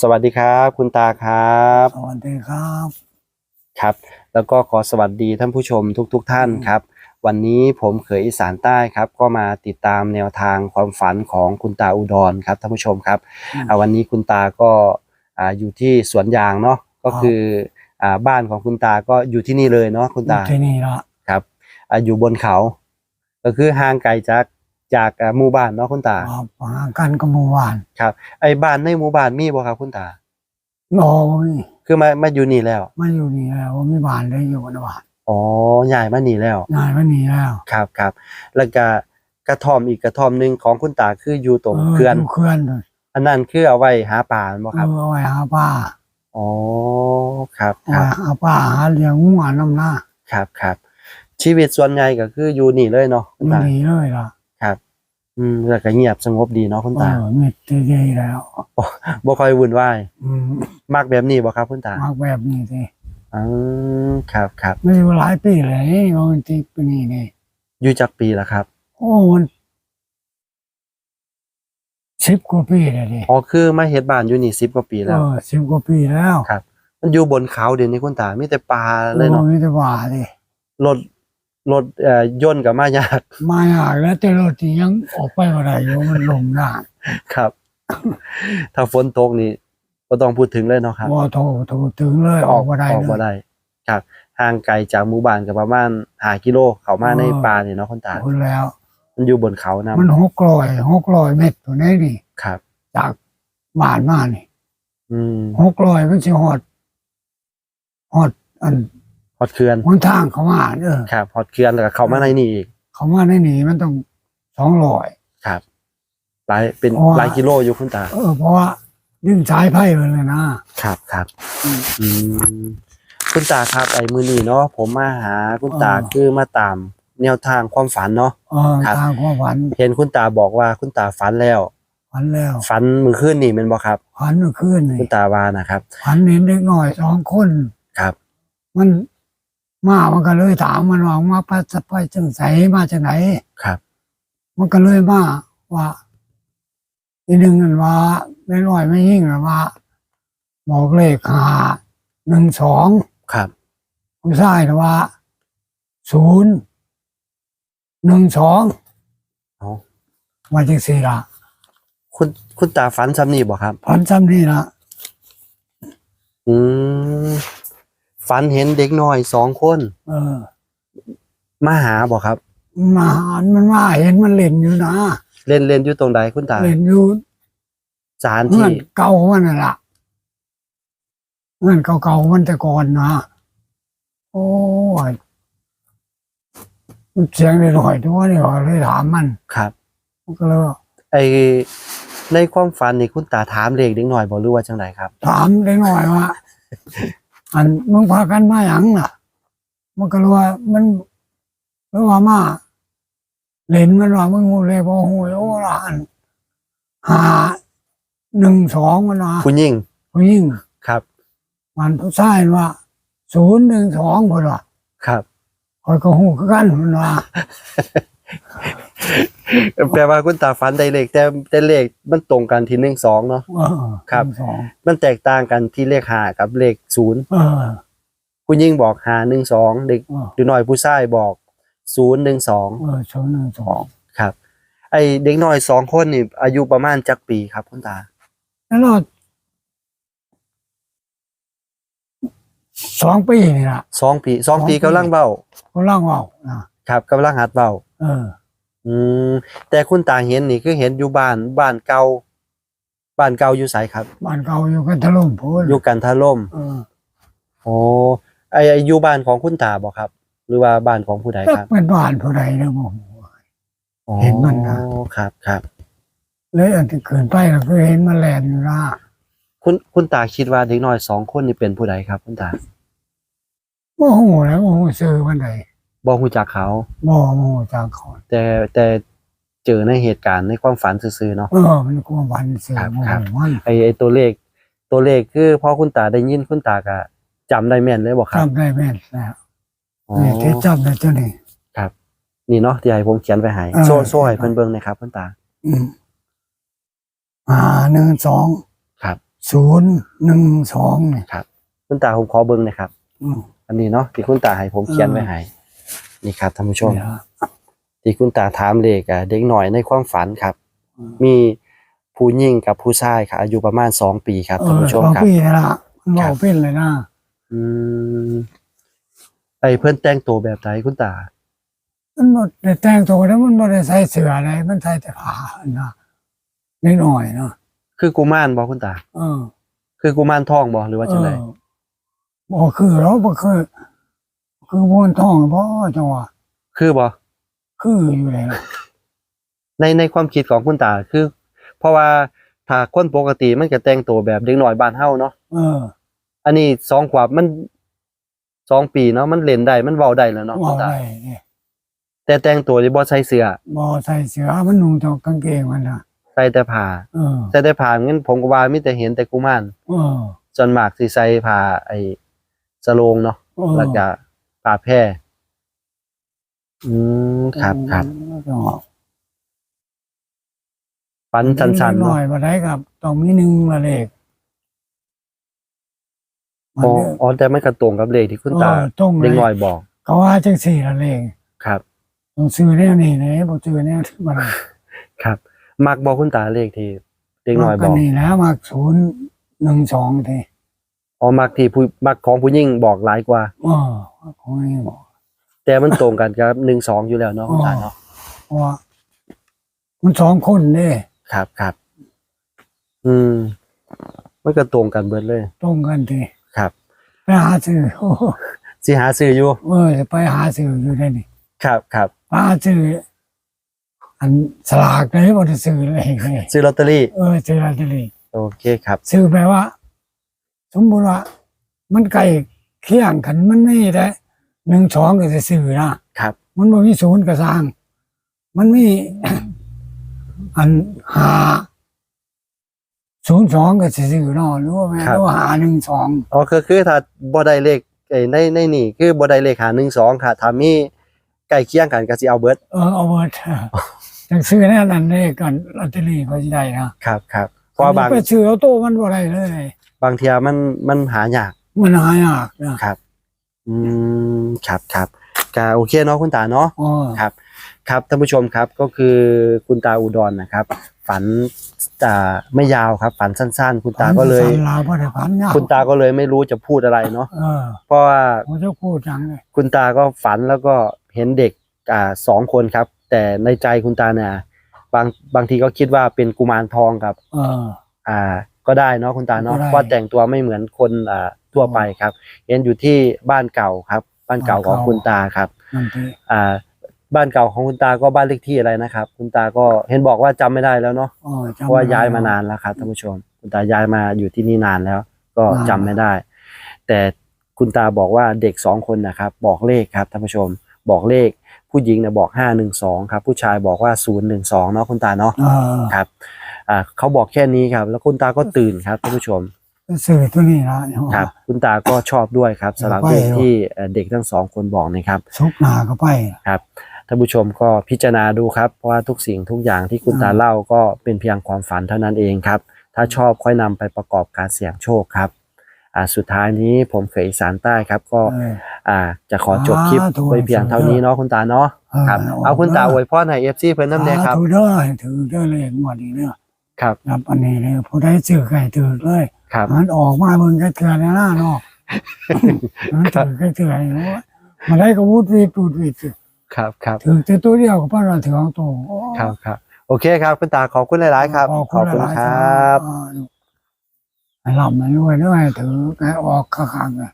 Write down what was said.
สวัสดีครับ คุณตาครับ สวัสดีครับครับ แล้วก็ขอสวัสดีท่านผู้ชมทุกๆทท่านครับ วันนี้ผมเขยอีสานใต้ครับ ก็มาติดตามแนวทางความฝันของคุณตาอุดรครับท่านผู้ชมครับอืมอ่าวันนี้คุณตาก็อ่าอยู่ที่สวนยางเนาะก็คืออ่าบ้านของคุณตาก็อยู่ที่นี่เลยเนาะคุณอยู่ตาที่นี่ละครับอ่าอยู่บนเขา ก็คือห่างไกลจาก จากอ่าหมู่บ้านเนาะคุณตาครับหากันกับหมู่บ้านครับ ไอ้บ้านในหมู่บ้านมีบ่ครับคุณตา รอไว้คือมามาอยู่นี่แล้วมาอยู่นี่แล้วมีบ้านได้อยู่นะบ้านอ๋อย้ายมานี่แล้ว นายมานี่แล้วครับครับแล้วก็กระท่อมอีกกระท่อมหนึ่งของคุณตาคืออยู่ตรงเขื่อน ยู่เขื่อนเลยอันนั้นคือเอาไว้หาปลาบ่เอครับอเอาไว้หาปลาอ๋อ ครับเอาครัไว้บหาปลาหาเลี้ยงงัวน้ำหน้าครับครับ ชีวิตส่วนใหญ่ก็คืออยู่นี่เลยเนาะคุณอยู่ตา นี่เลยล่ะครับ อืมแล้วก็เงียบสงบดีเนาะคุณเอตาอเม็ดเดีแล้วบ่ค่อยวุ่นวายอืมมักแบบนี้บ่ครับคุณตามากแบบนี้สิอืมครับครับไม่อยู่หลายปีเลยบางทีปีนี้นี่อยู่จักปีแล้วครับ โอ้มันสิบกว่าปีเลยดิอ๋อคือมาเฮ็ดบ้านอยู่นี่10กว่าปีเอแล้วอสิบกว่าปีแล้วครับ มันอยู่บนเขาเดี๋ยวนี้คุณตามีแต่ปลาเลยเนาะโอ้มีแต่ว่าดิรถ รถเอ่อยนต์ก็มายากมาหาแล้วแต่รถที่ยังออกไปว่าไรอยู่มันลมได้ครับ ถ้าฝนตกนี่ก็ต้องพูดถึงเลยเนาะครับว่าโทรโทรถึงเลยออกมาได้ออกเลมายได้ครับห่างไกลจากหมู่บ้านก็ประมาณหากิโลเข้ามาอ๋อในป่านี่เนาะคุณตาคุณแล้ว มันอยู่บนเขานะมันหกร้อยหกร้อยเมตรตัวนี้นี่ครับ จากบ้านมานี่อืมหกร้อยมันสิฮอดฮอดอัน ฮอดเขื่อนหนทางเขามาเออครับฮอดเขื่อนแล้วก็เข้ามาในนี่อีกเขามาในนี่มันต้องสองร้อย ครับหลายเป็นเพราะว่า หลายกิโลอยู่คุณตา เออเพราะว่าดึงสายไพ่ไปเลยนะครับครับอืม อืมคุณตาครับไอ้มือนี้เนาะผมมาหาคุณตาอ่าคือมาตามแนวทางความฝันเนาะ เออครับ ทางความฝันเห็นคุณตาบอกว่าคุณตาฝันแล้ว ฝันแล้วฝันมือคืนนี่แมันบ่ครับ ฝันเมื่อคืนนี่คุณตาว่านะครับ ฝันเห็นเด็กหน่อยสองคน ครับ มัน มามันก็เลยถามมันว่ามาไปจะไปจังไสมาจากไหนครับ มันก็เลยมาว่าอีหนึ่งนั่นว่าไม่น้อยไม่ยิ่งนะว่า บอกเลขหาหนึ่งสองครับผู้ชายนะว่าศูนย์หนึ่งสองเอามาจากสี่ละคุณคุณตาฝันซ้ำนี่บ่ครับพันซ้ำนี่ละอืม ฝันเห็นเด็กน้อยสองคนเออมาหาบ่ครับ มาหารมันมาเห็นมันเล่นอยู่นะเล่นเล่นอยู่ตรงใดคุณตาเล่นอยู่สถานเงื่ที่อนเก่ามันน่ะล่ะเงื่อนเก่าๆมันแต่ก่อนนะโอ้ยมันเสียงเลยหน่อยๆตัวนี่ว่าเลยถามมันครับมันก็เลยว่าไอในความฝันนี่คุณตาถามเลขเด็กน้อยบ่หรือว่าจังไดครับ ถามได้หน่อยว่า อันมึงพากันมาหยังล่ะ มันก็เลยว่ามันเรื่องว่ามาเล่นมันว่ามึงหูเลยพอหูโอ้ละอันหาหนึ่งสองมันว่าคุณยิ่งผู้หญิงครับมันผู้ชายว่าศูนย์หนึ่งสองคนว่าครับคอยก็หูคือกันมันว่า แปลว่าคุณตาฝันได้เลขแต่แต่เลขมันตรงกันที่หนึ่งสองเนาะเออครับหนึ่งสองมันแตกต่างกันที่เลขห้ากับเลขศูนย์เออคุณยิ่งบอกหาหนึ่งสองเด็กเออเด็กน้อยผู้ชายบอกศูนย์หนึ่งสองเออศูนย์หนึ่งสองครับ ไอเด็กน้อยสองคนนี่อายุประมาณจักปีครับคุณตาแล้วเราสองปีนี่ล่ะสองปีสองปีสองปีกำลังเบ้าเขาเล่าว่านะครับกำลังหัดเบ้า เออ อืมแต่คุณตาเห็นนี่คือเห็นอยู่บ้านบ้านเก่าบ้านเก่าอยู่ไสครับ บ้านเก่าอยู่กันทะลุมพูนอยู่กันทาล่มเออโอ้ไอไออยู่บ้านของคุณตาบ่ครับ หรือว่าบ้านของผู้ใดจักครับเป็นบ้านผู้ใดนะผม อ๋อเห็นมันนะ ครับครับ เลยอันที่เกินไปเราก็เห็นมันแลนอยู่นะคุณคุณตาคิดว่าเด็กน้อยสองคนนี่เป็นผู้ใดครับ คุณตาโมโหแล้วโมโหซื้อมันใด บ่ฮู้จักเขาโมโมโหจางขอนแต่แต่เจอในเหตุการณ์ในความฝันซื่อๆเนาะเออมันกลัววันซื้อครับโมครัโหบมันไอไอตัวเลข ตัวเลขคือพอคุณตาได้ยินคุณตาก็จำได้แม่นเลยบ่ครับจำได้แม่นแล้วอ๋อนี่ที่จำได้เจ้านี่นี่เนาะที่ให้ผมเขียนไว้ให้เออโซ่โซ่ให้เพิ่นเบิ่งหนะครับคุณตา อืมอ่าหนึ่งสองครับศูนย์หนึ่งสองเนี่ยคุณตาผมขอเบิ้งหนะครับอืมอันนี้เนาะที่คุณตาให้ผมเขียนไว้ให้ นี่ครับท่านผู้ชมเนี่ยที่คุณตาถามเลขอะเด็กหน่อยในความฝันครับอืมมีผู้หญิงกับผู้ชายครับอายุประมาณสองปีครับเอท่านอผู้ชมสองครับปีนี่ละมันบครัอบกเป็นเลยนะอืมไอเพื่อนแต่งตัวแบบไหนคุณตา มันหมดแต่แต่งตัวแล้วมันไม่ได้ใส่เสื้ออะไรมันใส่แต่ผ้านะนิดหน่อยเนาะคือกุมารบอกคุณตาเออ คือกุมารทองบอกหรือว่าเอจังอไรบอกคือเราบอกคือ คือมวนท้องเพราะจังหวะคือบอกคืออยู่แล้วในในความคิดของคุณตาคือ เพราะว่าถ้าคนปกติมันก็แต่งตัวแบบเด็กหน่อยบ้านเฮาเนาะเออ อันนี้สองขวบมันสองปีเนาะมันเล่นได้มันเว้าได้แล้วเนาะคุว่าณตา ได้เนี่ยแต่แต่งตัวที่บ่ใส่เสื้อบอใส่เสื้อมันนุ่งแต่กางเกงมันนะใส่แต่ผ้าเออ ใส่แต่ผ้างั้นผมก็ว่ามีแต่เห็นแต่กุมารเออส่วนมากสิใส่ผ้าไอ้สโลงเนาะเออแล้วก็ ผ้าแพร่อืมครับครับจังหวะฟันสันๆหน่เนาะอยมาได้กับต้องมีหนึ่งละเลขมันอ๋อเนี่ยอ๋อแต่มันก็ตรงกับเลขที่คุณตาเออตรงเลเด็กยน้อยบอก เขาว่าจังสี่ละเลขครับต้องซื้อแนวนี้นะบอกซื้อแนวที่มันครับ มักบอกคุณตาเลขที่เด็กน้อยบกัอกนี่นะมาศูนย์หนึ่งสองทีอ๋อมักที่ผู้มักของผู้หญิงบอกหลายกว่าเออ ของนี่บอกแต่มันตรงกันกับหนึ่งสองอยู่แล้วเนาะคุณตาเนาะเพราะว่ามันสองคนเนี่ยครับครับอืมมันก็ตรงกันเบิดเลย ตรงกันทีครับไปหาซื้อโอ้โหสิหาซื้ออยู่เออจะไปหาซื้ออยู่ได้นี่ครับครับไปหาซื้ออันสลากเลยบอจะซื้อเลยเลยซื้อลอตเตอรี่เออซื้อลอตเตอรี่โอเคครับ ซื้อแปลว่า สมมติว่า มันไก่ เคียงกันมันไม่ได้หนึ่งสองก็จะซื้อนะครับ มันบ่มีศูนย์ก็สร้าง มันมี อันหาศูนย์สองก็จะซื้อเนาะหรือว่าแม่ครับหรือว่าหาหนึ่งสองอ๋อคือคือถ้าบ่ได้เลขไอ้ในในนี่คือบ่ได้เลขหาหนึ่งสองค่ะถ้ามีใกล้เคียงกันก็สิเอาเบิดเออเอาเบิดจังซื้อแน่นั่นเลยกันลอตเตอรี่ก็จะได้นะครับครับเพราะว่าบางไปซื้อเอาโต้มันบ่ได้เลย บางเทียมันมันหายาก มันหายากนะครับ อืมครับครับก็โอเคเนาะคุณตาเนาะอ๋อครับ ครับท่านผู้ชมครับก็คือคุณตาอุดรนะครับ ฝันจะไม่ยาวครับฝันสั้น ๆ คุณตาก็เลยฝันลาวบ่ได้ฝันยาวคุณตาก็เลยไม่รู้จะพูดอะไรเนาะเออเพราะว่า ผมจะพูดจังเลยคุณตาก็ฝันแล้วก็เห็นเด็กอ่าสองคนครับ แต่ในใจคุณตาเนี่ยบางบางทีก็คิดว่าเป็นกุมารทองครับ เออ อ่า ก็ได้เนาะคุณตาเนาะก็ได้เพราะแต่งตัวไม่เหมือนคนอ่า ทั่วไปครับเห็นอยู่ที่บ้านเก่าครับ บ้านเก่าของบ้านเก่าคุณตาครับนั่นทีอ่าบ้านเก่าของคุณตาก็บ้านเลขที่อะไรนะครับ คุณตาก็เห็นบอกว่าจำไม่ได้แล้วเนาะอ๋อจำเพราะว่าไม่ได้ย้ายมานานแล้วครับท่านผู้ชม คุณตาย้ายมาอยู่ที่นี่นานแล้ว ก็อ่าจำไม่ได้ แต่คุณตาบอกว่าเด็กสองคนนะครับ บอกเลขครับท่านผู้ชม บอกเลขผู้หญิงเนี่ยบอกห้าหนึ่งสองครับ ผู้ชายบอกว่าศูนย์หนึ่งสองเนาะคุณตาเนาะเออครับ อ่าเขาบอกแค่นี้ครับ แล้วคุณตาก็ตื่นครับท่านผู้ชม สื่อตัวนี้ละเนี่ยครับ คุณตาก็ชอบด้วยครับสำหรับไปเลขที่เอ่อเด็กทั้งสองคนบอกนะครับ ซุกหนาก็ไป ครับท่านผู้ชมก็พิจารณาดูครับเพราะว่าทุกสิ่งทุกอย่างที่คุณตาอ่า เล่าก็เป็นเพียงความฝันเท่านั้นเองครับ ถ้าชอบค่อยนำไปประกอบการเสี่ยงโชคครับอ่าสุดท้ายนี้ผมเคยอีสานใต้ครับก็เออ อ่าจะขอจบคลิปสาธุไว้เพียงเท่านี้เนาะคุณตาเนาะครับเออ เอาคุณตาเอาอวยพรให้เอฟซีเพิ่นน้ำแดงครับ ถือได้ถือได้เลยหมดนี้เนี่ยครับรับอันนี้เลยผู้ได้ซื้อไก่ถือเลย ครับ มันออกมาเบิ่งแค่เถื่อนหน้าเนาะมันถือแค่เถื่อนเนาะมาได้ก็วูดวีดวูดวีดสิครับครับถือแต่ตัวเดียวก็ป้าเราถือของตัวโอ้ครับครับโอเคครับคุณตาขอบคุณหลาย ๆ ครับ ขอบคุณหลายๆครับอ่าให้หลับมันด้วยด้วยถือให้ออกข้างๆอะ